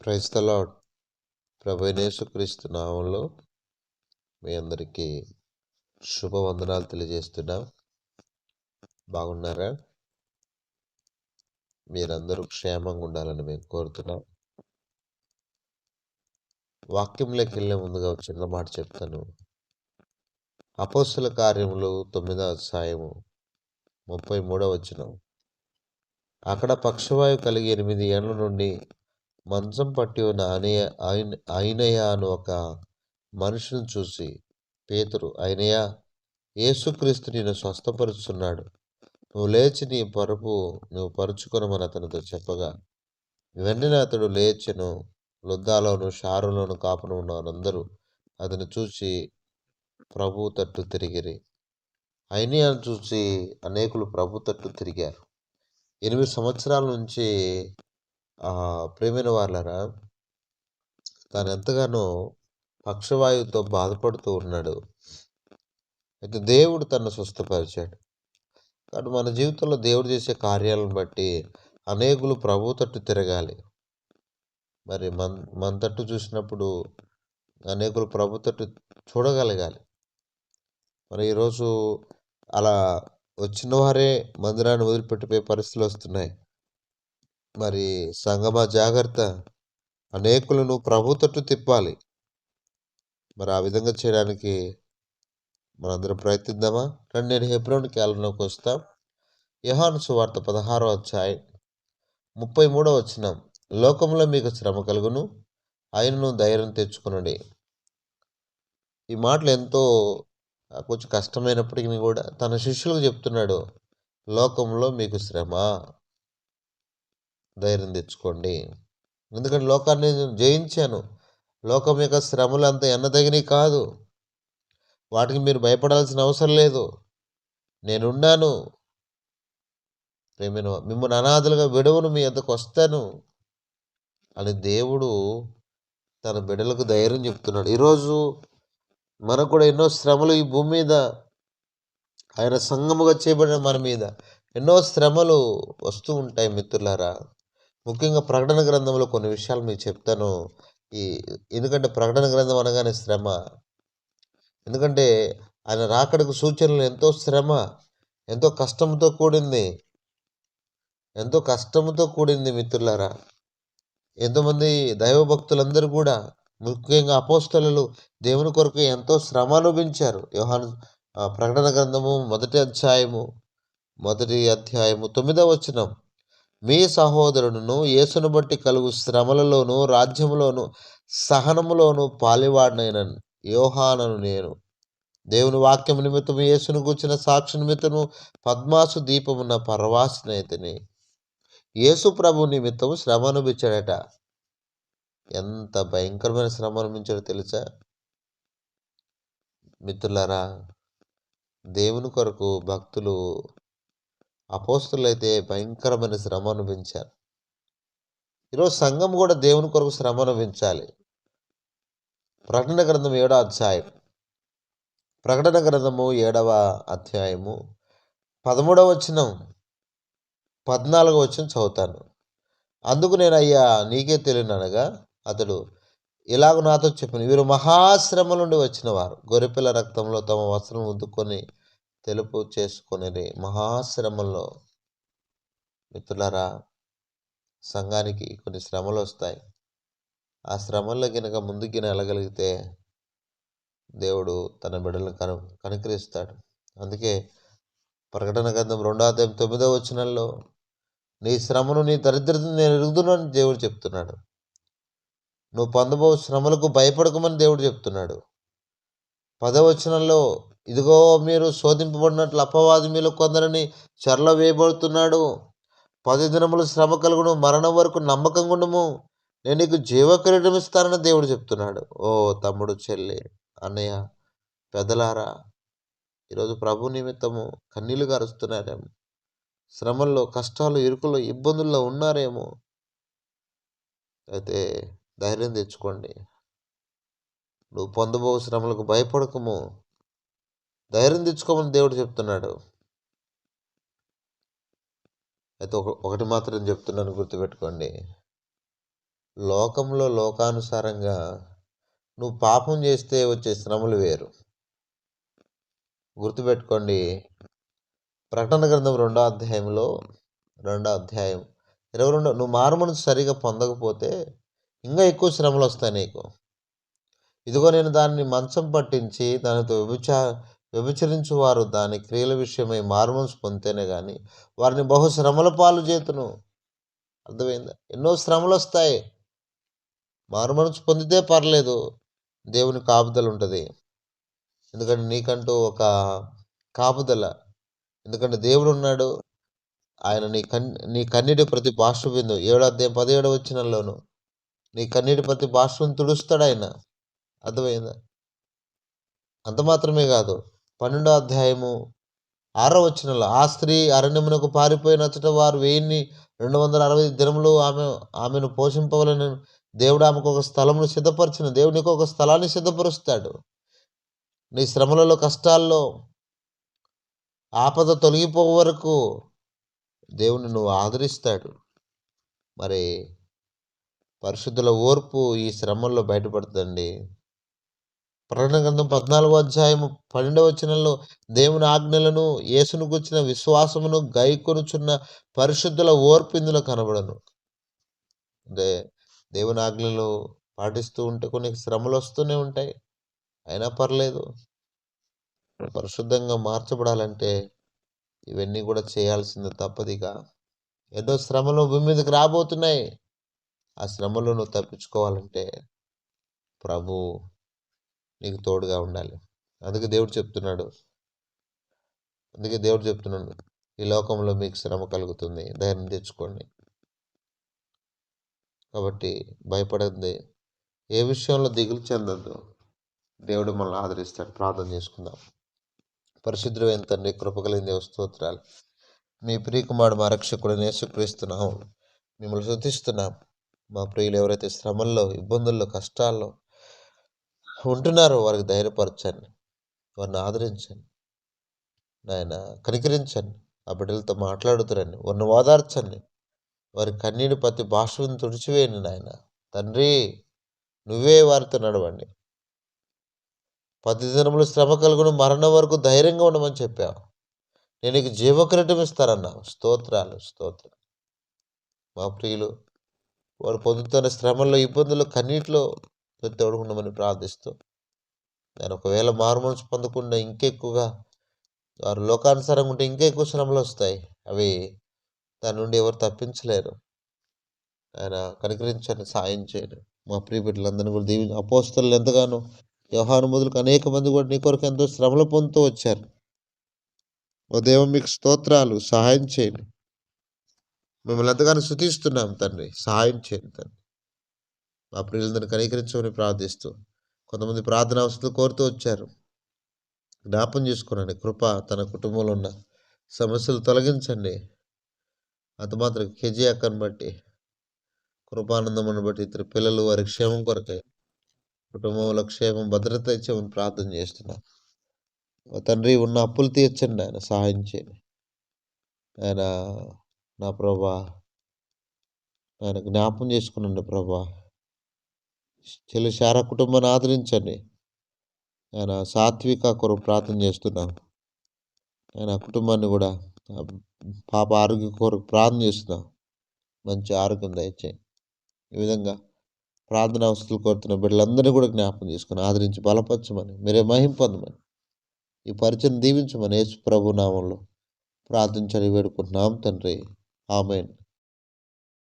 Praise the lord ప్రభనేసుక్రీస్తు నామంలో మీ అందరికీ శుభవందనాలు తెలియజేస్తున్నాం. బాగున్నారా? మీరందరూ క్షేమంగా ఉండాలని మేము కోరుతున్నాం. వాక్యంలోకి వెళ్ళే ముందుగా చిన్న మాట చెప్తాను. అపోస్తుల కార్యములు తొమ్మిదవ అధ్యాయము ముప్పై మూడవ వచ్చినాం అక్కడ పక్షవాయు కలిగి ఎనిమిది ఏళ్ళ నుండి మంచం పట్టి ఉన్న అనయ ఆయన అయినయ్య అని ఒక మనుషుని చూసి పేతురు అయినయ్య యేసుక్రీస్తు నేను స్వస్థపరుచున్నాడు. నువ్వు లేచి నీ పరుపు నువ్వు పరుచుకొనమని అతనితో చెప్పగా వెంటనే అతడు లేచెను లుద్దాలోను షారులోను కాపును ఉన్న వారందరూ అతను చూసి ప్రభు తట్టు తిరిగిరి. అయినయాన్ని చూసి అనేకులు ప్రభు తట్టు తిరిగారు. ఎనిమిది సంవత్సరాల నుంచి ప్రేమైన వాళ్ళరా తాను ఎంతగానో పక్షవాయువుతో బాధపడుతూ ఉన్నాడు. అయితే దేవుడు తను స్వస్థపరిచాడు. కానీ మన జీవితంలో దేవుడు చేసే కార్యాలను బట్టి అనేకులు ప్రభు తట్టు తిరగాలి. మరి మన మన తట్టు చూసినప్పుడు అనేకులు ప్రభు తట్టు చూడగలగాలి. మరి ఈరోజు అలా వచ్చిన వారే మందిరాన్ని వదిలిపెట్టిపోయే పరిస్థితులు వస్తున్నాయి. మరి సంగమ జాగ్రత్త. అనేకులను ప్రభు తట్టు తిప్పాలి. మరి ఆ విధంగా చేయడానికి మనందరం ప్రయత్నిద్దామా? రండి నేను హెబ్రోన్ క్యాలంలోకి వస్తాం. యహాను సువార్త పదహారో అధ్యాయం ముప్పై మూడో వచ్చిన లోకంలో మీకు శ్రమ కలుగును ఆయనను ధైర్యం తెచ్చుకునండి. ఈ మాటలు ఎంతో కొంచెం కష్టమైనప్పటికీ కూడా తన శిష్యులకు చెప్తున్నాడు. లోకంలో మీకు శ్రమ. ధైర్యం తెచ్చుకోండి. ఎందుకంటే లోకాన్ని నేను జయించాను. లోకం యొక్క శ్రమలు అంత ఎన్నదగినవి కాదు. వాటికి మీరు భయపడాల్సిన అవసరం లేదు. నేనున్నాను. ప్రేమను మిమ్మల్ని అనాథలుగా విడవను మీ అంతకు వస్తాను. అని దేవుడు తన బిడ్డలకు ధైర్యం చెప్తున్నాడు. ఈరోజు మనకు కూడా ఎన్నో శ్రమలు ఈ భూమి మీద. ఆయన సంగముగా చేయబడిన మన మీద. ఎన్నో శ్రమలు వస్తూ ఉంటాయి మిత్రులారా. ముఖ్యంగా ప్రకటన గ్రంథంలో కొన్ని విషయాలు మీకు చెప్తాను. ఈ ఎందుకంటే ప్రకటన గ్రంథం అనగానే శ్రమ. ఎందుకంటే ఆయన రాకడకు సూచనలు ఎంతో శ్రమ ఎంతో కష్టంతో కూడింది. ఎంతో కష్టంతో కూడింది మిత్రులారా. ఎంతోమంది దైవభక్తులందరూ కూడా ముఖ్యంగా అపోస్తలు దేవుని కొరకు ఎంతో శ్రమ అనుభవించారు యోహాను ప్రకటన గ్రంథము మొదటి అధ్యాయము మొదటి అధ్యాయము తొమ్మిదవ వచనం. మీ సహోదరుడును యేసును బట్టి కలుగు శ్రమలలోను రాజ్యములోను సహనములోను పాలివాడినైన యోహానను నేను. దేవుని వాక్యం నిమిత్తము యేసును కూర్చిన సాక్షి నిమిత్తము పద్మాసు దీపమున్న పరవాసినైతిని యేసు ప్రభు నిమిత్తము శ్రమ అనుభవించాడట ఎంత భయంకరమైన శ్రమ అనుభవించాడో తెలుసా? మిత్రులారా దేవుని కొరకు భక్తులు అపోస్తులైతే భయంకరమైన శ్రమ అనుభవించారు ఈరోజు సంఘం కూడా దేవుని కొరకు శ్రమ అనుభవించాలి ప్రకటన గ్రంథం ఏడో అధ్యాయం. ప్రకటన గ్రంథము ఏడవ అధ్యాయము పదమూడవ వచనం పద్నాలుగవ వచ్చిన చదువుతాను. అందుకు నేను అయ్యా నీకే తెలియననగా అతడు ఇలాగ నాతో చెప్పిన. వీరు మహాశ్రమ నుండి వచ్చిన వారు గొర్రెపిల్ల రక్తంలో తమ వస్త్రం ఉద్దుకొని తెలుపు చేసుకొని మహాశ్రమంలో మిత్రులరా సంఘానికి కొన్ని శ్రమలు వస్తాయి ఆ శ్రమల్లో గినక ముందుకి వెళ్ళగలిగితే దేవుడు తన బిడ్డలను కను కనుకరిస్తాడు. అందుకే ప్రకటన గ్రంథం రెండో అధ్యాయం తొమ్మిదో వచనంలో నీ శ్రమను నీ దరిద్రతను నేను ఎరుగుతున్నానని దేవుడు చెప్తున్నాడు. నువ్వు పొందబో శ్రమలకు భయపడకమని దేవుడు చెప్తున్నాడు. పదవచనంలో ఇదిగో మీరు శోధింపబడినట్లు అపవాది మీలో కొందరిని చెరలో వేయబడుతున్నాడు. పది దినములు శ్రమ కలుగును మరణం వరకు నమ్మకం ఉండము. నేను నీకు జీవకిరీటం ఇస్తానని దేవుడు చెప్తున్నాడు. ఓ తమ్ముడు చెల్లి అన్నయ్య పెదలారా ఈరోజు ప్రభు నిమిత్తము కన్నీళ్ళు గారుస్తున్నారేమో. శ్రమల్లో కష్టాలు ఇరుకులు ఇబ్బందుల్లో ఉన్నారేమో. అయితే ధైర్యం తెచ్చుకోండి. నువ్వు పొందబో శ్రమలకు భయపడకము. ధైర్యం తెచ్చుకోమని దేవుడు చెప్తున్నాడు. అయితే ఒక ఒకటి మాత్రం చెప్తున్నాను గుర్తుపెట్టుకోండి. లోకంలో లోకానుసారంగా నువ్వు పాపం చేస్తే వచ్చే శ్రమలు వేరు. గుర్తుపెట్టుకోండి. ప్రకటన గ్రంథం రెండో అధ్యాయంలో రెండో అధ్యాయం ఇరవై రెండు నువ్వు మారుమనసు సరిగా పొందకపోతే ఇంకా ఎక్కువ శ్రమలు వస్తాయి నీకు. ఇదిగో నేను దాన్ని మంచం పట్టించి దానితో వ్యభిచా వ్యభిచరించు వారు దాని క్రియల విషయమై మారుమనసు పొందితేనే కానీ వారిని బహు శ్రమల పాలు చేతును. అర్థమైందా? ఎన్నో శ్రమలు వస్తాయి మారుమనసు పొందితే పర్లేదు. దేవుని కాపుదల ఉంటుంది. ఎందుకంటే నీకంటూ ఒక కాపుదల. ఎందుకంటే దేవుడు ఉన్నాడు. ఆయన నీ కన్ నీ కన్నీటి ప్రతి బాష్ప ఏడో అధ్యాయం పదిహేడు వచ్చినలోను నీ కన్నీటి ప్రతి బాష్పం తుడుస్తాడు ఆయన. అర్థమైందా? అంత మాత్రమే కాదు. పన్నెండో అధ్యాయము ఆరో వచ్చినలో ఆ స్త్రీ అరణ్యమునకు పారిపోయినచ్చట వారు వెయ్యిన్ని రెండు వందల అరవై దినములు ఆమె ఆమెను పోషింపవలని. దేవుడు ఆమెకు ఒక స్థలమును సిద్ధపరిచిన. దేవునికి ఒక స్థలాన్ని సిద్ధపరుస్తాడు. నీ శ్రమలలో కష్టాల్లో ఆపద తొలగిపో వరకు దేవుని నువ్వు ఆదరిస్తాడు. మరి పరిశుద్ధుల ఓర్పు ఈ శ్రమల్లో బయటపడుతుందండి. ప్రకటన గ్రంథం పద్నాలుగో అధ్యాయము పన్నెండవ వచనంలో దేవుని ఆజ్ఞలను యేసును గుర్చిన విశ్వాసమును గైకొనుచున్న పరిశుద్ధుల ఓర్పు ఇందులో కనబడను. అంటే దేవుని ఆజ్ఞలు పాటిస్తూ ఉంటే కొన్ని శ్రమలు వస్తూనే ఉంటాయి. అయినా పర్లేదు. పరిశుద్ధంగా మార్చబడాలంటే ఇవన్నీ కూడా చేయాల్సింది తప్పదిగా ఎన్నో శ్రమలు భూమి మీదకి రాబోతున్నాయి. ఆ శ్రమలను తప్పించుకోవాలంటే ప్రభు నీకు తోడుగా ఉండాలి. అందుకే దేవుడు చెప్తున్నాడు. అందుకే దేవుడు చెప్తున్నాడు. ఈ లోకంలో మీకు శ్రమ కలుగుతుంది. ధైర్యం తెచ్చుకోండి. కాబట్టి భయపడద్ది. ఏ విషయంలో దిగులు చెందద్దు. దేవుడు మనల్ని ఆదరిస్తాడు. ప్రార్థన చేసుకుందాం. పరిశుద్ధమైన తండ్రి కృపగలింది స్తోత్రాలు. మీ ప్రియకుమారుడు మా రక్షకుడు యేసుక్రీస్తున్నాం మిమ్మల్ని శుద్ధిస్తున్నాం మా ప్రియులు ఎవరైతే శ్రమల్లో ఇబ్బందుల్లో కష్టాల్లో ఉంటున్నారు వారికి ధైర్యపరచండి వారిని ఆదరించండి నాయన కనికరించండి ఆ బిడ్డలతో మాట్లాడుతురండి వారిని ఓదార్చండి వారి కన్నీటి ప్రతి భాషను తుడిచివేయండి నాయన. తండ్రి నువ్వే వారితో నడవండి. పది దినములు శ్రమ కలుగును మరణం వరకు ధైర్యంగా ఉండమని చెప్పావు. నేను నీకు జీవక్రీటం ఇస్తానన్నావు స్తోత్రాలు స్తోత్రం మా ప్రియులు వారు పొందుతున్న శ్రమల్లో ఇబ్బందులు కన్నీటిలో ఉండమని ప్రార్థిస్తూ నేను ఒకవేళ మారుమనసు పొందకుండా ఇంకెక్కువగా వారు లోకానుసారంగా ఉంటే ఇంకా ఎక్కువ శ్రమలు వస్తాయి అవి దాని నుండి ఎవరు తప్పించలేరు. ఆయన కనికరించండి సాయం చేయండి. మా ప్రియ బిడ్డలందరినీ కూడా దీవి అపోస్తులు ఎంతగానో వ్యవహార మొదలకు అనేక మంది కూడా నీ కొరకు ఎంతో శ్రమలు పొందుతూ వచ్చారు. ఓ దేవ మీకు స్తోత్రాలు సహాయం చేయండి. మిమ్మల్ని ఎంతగానో శుతిస్తున్నాం తండ్రి సహాయం చేయండి తండ్రి. మా ప్రియులందరినీ కనీకరించమని ప్రార్థిస్తూ కొంతమంది ప్రార్థన అవసరం కోరుతూ వచ్చారు. జ్ఞాపం చేసుకున్నాను కృప తన కుటుంబంలో ఉన్న సమస్యలు తొలగించండి. అంత మాత్రం కేజీ అక్కను బట్టి కృపానందమును బట్టి ఇద్దరు పిల్లలు వారి క్షేమం కొరకై కుటుంబంలో క్షేమం భద్రత ఇచ్చామని ప్రార్థన చేస్తున్నాం. తండ్రి ఉన్న అప్పులు తీర్చండి ఆయన సహాయం చేయండి. ఆయన నా ప్రభా ఆయన జ్ఞాపం చేసుకున్నాండి ప్రభా. చెల్లి శారా కుటుంబాన్ని ఆదరించండి. ఆయన సాత్విక కొరకు ప్రార్థన చేస్తున్నాం. ఆయన కుటుంబాన్ని కూడా పాప ఆరోగ్య కొరకు ప్రార్థన చేస్తున్నాం. మంచి ఆరోగ్యం దయచే ఈ విధంగా ప్రార్థన అవసరాలు కోరుతున్న బిడ్డలందరినీ కూడా జ్ఞాపకం చేసుకుని ఆదరించి బలపరచమని మీరే మహింపొందమని ఈ పరిచయం దీవించమని యేసు ప్రభు నామంలో ప్రార్థించని వేడుకుంటున్నాం తండ్రి. ఆమెన్.